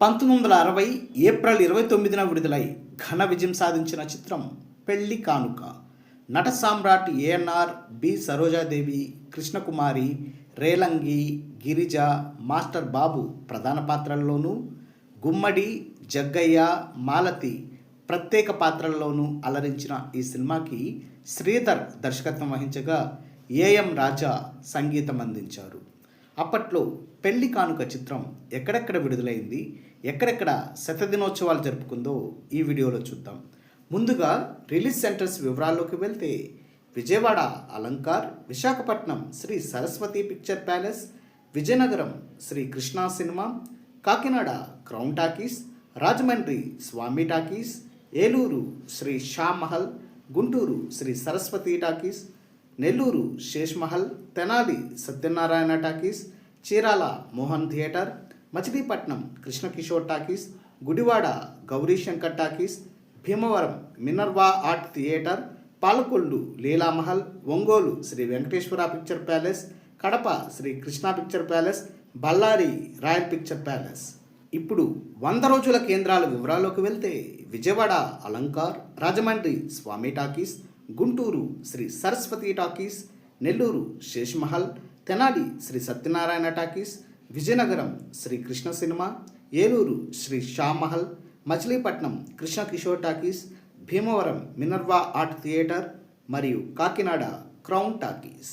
పంతొమ్మిది వందల అరవై ఏప్రిల్ ఇరవై తొమ్మిదిన విడుదలై ఘన విజయం సాధించిన చిత్రం Pelli Kanuka. Nata Samrat ANR B Sarojadevi Krishnakumari Relangi Girija master Babu ప్రధాన పాత్రల్లోనూ గుమ్మడి జగ్గయ్య మాలతి ప్రత్యేక పాత్రల్లోనూ అలరించిన ఈ సినిమాకి శ్రీధర్ దర్శకత్వం వహించగా ఏఎం రాజా సంగీతం అందించారు. అప్పట్లో పెళ్ళి కానుక చిత్రం ఎక్కడెక్కడ విడుదలైంది ఎక్కడెక్కడ శతదినోత్సవాలు జరుపుకుందో ఈ వీడియోలో చూద్దాం. ముందుగా రిలీజ్ సెంటర్స్ వివరాల్లోకి వెళ్తే Vijayawada Alankar Visakhapatnam Shri Saraswati picture palace Vizianagaram Shri Krishna cinema Kakinada crown talkies Rajahmundry Swami talkies Eluru Shri Sha Mahal Guntur Shri Saraswati talkies Nellore Sesh Mahal Tenali Satyanarayana talkies Chirala Mohan theatre Machilipatnam Krishnakishore talkies Gudivada Gaurishankar talkies Bhimavaram Minerva art theatre Palakollu Leelamahal Ongole Shri Venkateswara picture palace Kadapa Shri Krishna picture palace Bellary royal picture palace. ఇప్పుడు వంద రోజుల కేంద్రాల వివరాల్లోకి వెళ్తే Vijayawada Alankar Rajahmundry Swami talkies Guntur Shri Saraswati talkies Nellore Seshmahal Tenali Shri Satyanarayana talkies Vizianagaram Shri Krishna cinema Eluru Shri Shamahal Machilipatnam Krishna Kishore talkies Bhimavaram Minerva art theatre మరియు Kakinada crown talkies.